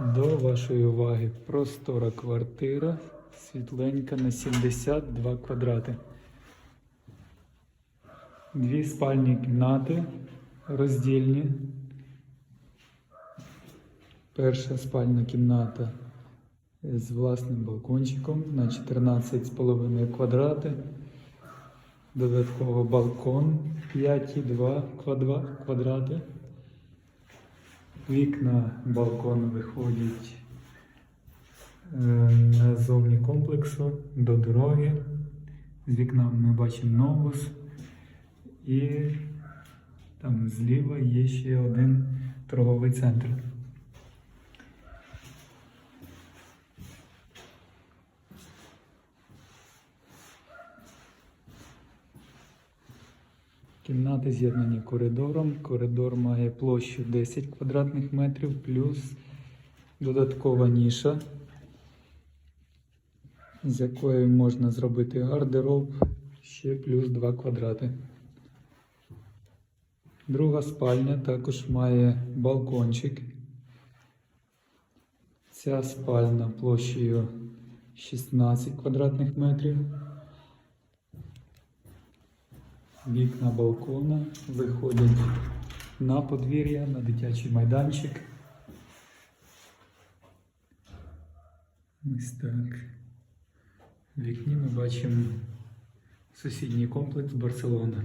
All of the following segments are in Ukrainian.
До вашої уваги простора квартира, світленька на 72 квадрати. Дві спальні кімнати роздільні. Перша спальна кімната з власним балкончиком на 14,5 квадрати. Додатково балкон 5,2 квадрати. Вікна балкону виходять на назовні комплексу до дороги. З вікна ми бачимо новус. І там зліва є ще один торговий центр. Кімнати з'єднані коридором. Коридор має площу 10 квадратних метрів плюс додаткова ніша, з якої можна зробити гардероб ще плюс 2 квадрати. Друга спальня також має балкончик. Ця спальня площею 16 квадратних метрів. Вікна балкона виходять на подвір'я, на дитячий майданчик. Ось так. В вікні ми бачимо сусідній комплекс Барселона.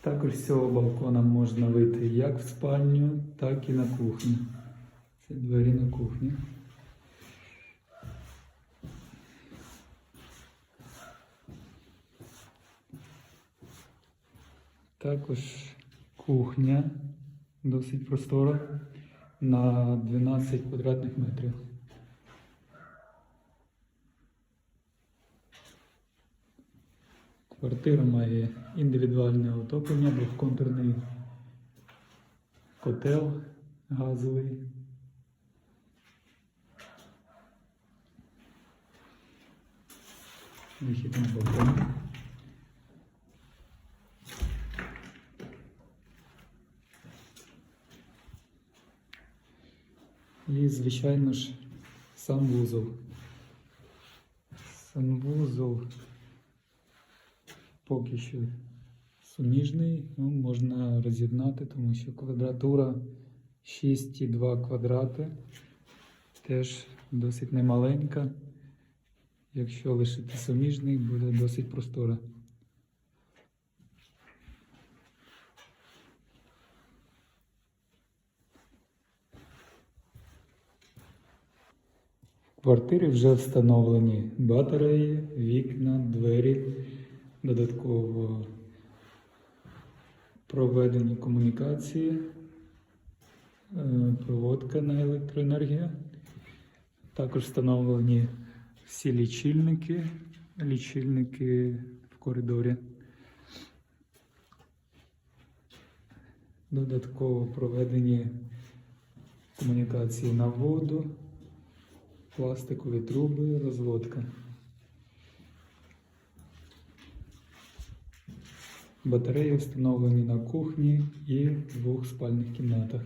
Також з цього балкона можна вийти як в спальню, так і на кухню. Це двері на кухню. Також кухня досить простора на 12 квадратних метрів. Квартира має індивідуальне отоплення, двохконтурний котел газовий. Вихід на балкон. І, звичайно ж, санвузол. Санвузол поки що суміжний, ну, можна роз'єднати, тому що квадратура 6,2 квадрати теж досить немаленька. Якщо лишити суміжний, буде досить простора. Квартирі вже встановлені батареї, вікна, двері, додатково проведені комунікації, е, проводка на електроенергію. Також встановлені всі лічильники, лічильники в коридорі. Додатково проведені комунікації на воду, пластикові труби, розводка. Батареї встановлені на кухні і в двох спальних кімнатах.